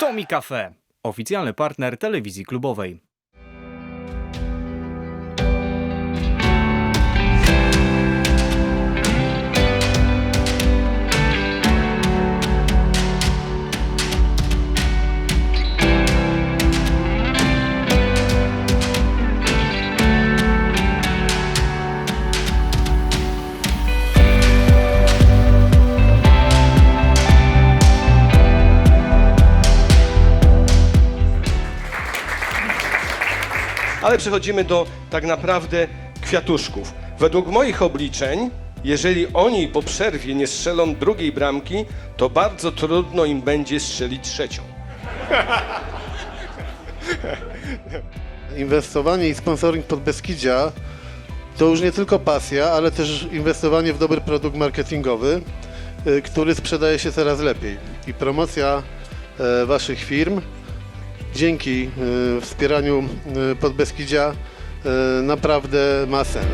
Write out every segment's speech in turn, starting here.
Tomi Cafe, oficjalny partner telewizji klubowej. Ale przechodzimy do tak naprawdę kwiatuszków. Według moich obliczeń, jeżeli oni po przerwie nie strzelą drugiej bramki, to bardzo trudno im będzie strzelić trzecią. Inwestowanie i sponsoring Podbeskidzia to już nie tylko pasja, ale też inwestowanie w dobry produkt marketingowy, y, który sprzedaje się coraz lepiej. I promocja e, Waszych firm dzięki y, wspieraniu y, Podbeskidzia y, naprawdę ma sens.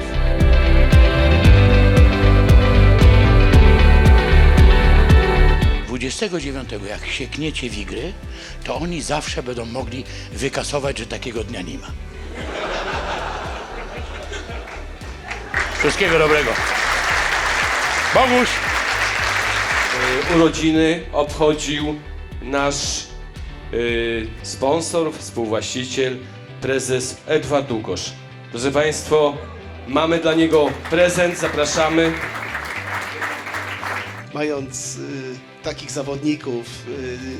Dwudziestego dziewiątego, jak siekniecie wigry, to oni zawsze będą mogli wykasować, że takiego dnia nie ma. Wszystkiego dobrego. Boguś! Urodziny obchodził nasz sponsor, współwłaściciel, prezes Edward Długosz. Proszę Państwa, mamy dla niego prezent, zapraszamy. mając y, takich zawodników,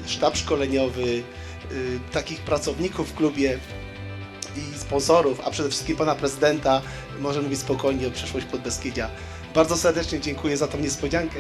y, sztab szkoleniowy, y, takich pracowników w klubie i sponsorów, a przede wszystkim pana prezydenta, możemy mówić spokojnie o przyszłość Podbeskidzia. Bardzo serdecznie dziękuję za tą niespodziankę.